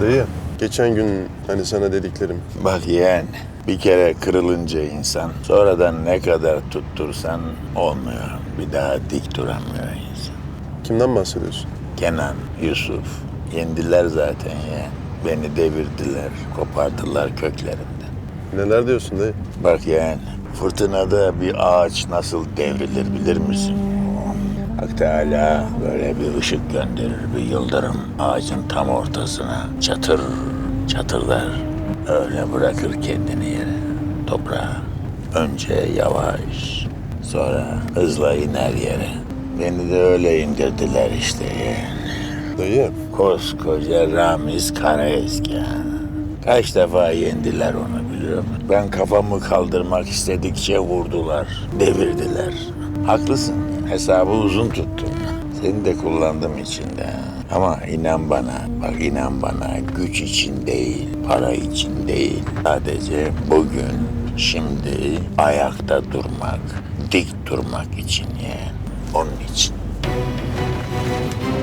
Dayı, geçen gün hani sana dediklerim. Bak yeğen, bir kere kırılınca insan, sonradan ne kadar tuttursan olmuyor. Bir daha dik duramıyor insan. Kimden bahsediyorsun? Kenan, Yusuf, yendiler zaten yeğen. Beni devirdiler, kopardılar köklerinden. Neler diyorsun dayı? Bak yeğen, fırtınada bir ağaç nasıl devrilir bilir misin? Teala böyle bir ışık gönderir, bir yıldırım ağacın tam ortasına çatır çatırlar. Öyle bırakır kendini yere, toprağa. Önce yavaş, sonra hızla iner yere. Beni de öyle indirdiler işte yeğen. Dayı, Koskoca Ramiz Karaeski. ha. Kaç defa yendiler onu biliyor musun? Ben kafamı kaldırmak istedikçe vurdular, devirdiler. Haklısın, hesabı uzun tuttum. Seni de kullandım içinde. Ama inan bana, bak inan bana güç için değil, para için değil. Sadece bugün, şimdi ayakta durmak, dik durmak için yeğen. Onun.